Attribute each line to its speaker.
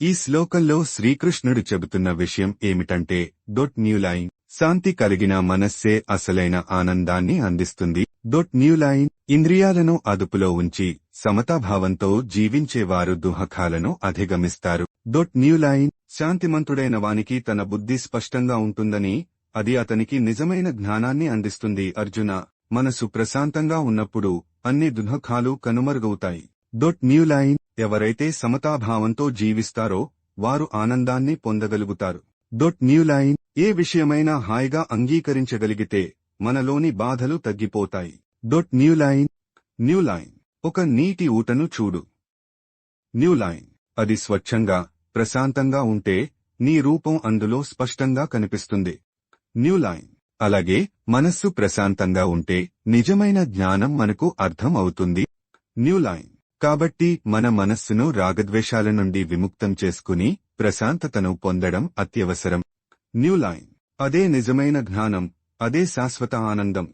Speaker 1: ఈ శ్లోకంలో శ్రీకృష్ణుడు చెబుతున్న విషయం ఏమిటంటే డొట్ న్యూలైన్ శాంతి కలిగిన మనస్సే అసలైన ఆనందాన్ని అందిస్తుంది. డొట్ న్యూలైన్ ఇంద్రియాలను అదుపులో ఉంచి సమతాభావంతో జీవించేవారు దుహకాలను అధిగమిస్తారు. డొట్ న్యూలైన్ శాంతిమంతుడైన వానికి తన బుద్ధి స్పష్టంగా ఉంటుందని అది అతనికి నిజమైన జ్ఞానాన్ని అందిస్తుంది. అర్జున మనసు ప్రశాంతంగా ఉన్నప్పుడు అన్ని దుఃఖాలు కనుమరుగవుతాయి. డొట్ న్యూ లైన్ ఎవరైతే సమతాభావంతో జీవిస్తారో వారు ఆనందాన్ని పొందగలుగుతారు. డొట్ న్యూ లైన్ ఏ విషయమైనా హాయిగా అంగీకరించగలిగితే మనలోని బాధలు తగ్గిపోతాయి. Dot new line new line ఒక నీటి ఊటను చూడు. న్యూ లైన్ అది స్వచ్ఛంగా ప్రశాంతంగా ఉంటే నీ రూపం అందులో స్పష్టంగా కనిపిస్తుంది. న్యూ లైన్ అలాగే మనస్సు ప్రశాంతంగా ఉంటే నిజమైన జ్ఞానం మనకు అర్థం అవుతుంది న్యూ లైన్ కాబట్టి మన మనస్సును రాగద్వేషాల నుండి విముక్తం చేసుకుని ప్రశాంతతను పొందడం అత్యవసరం. న్యూలైన్ అదే నిజమైన జ్ఞానం అదే శాశ్వత ఆనందం.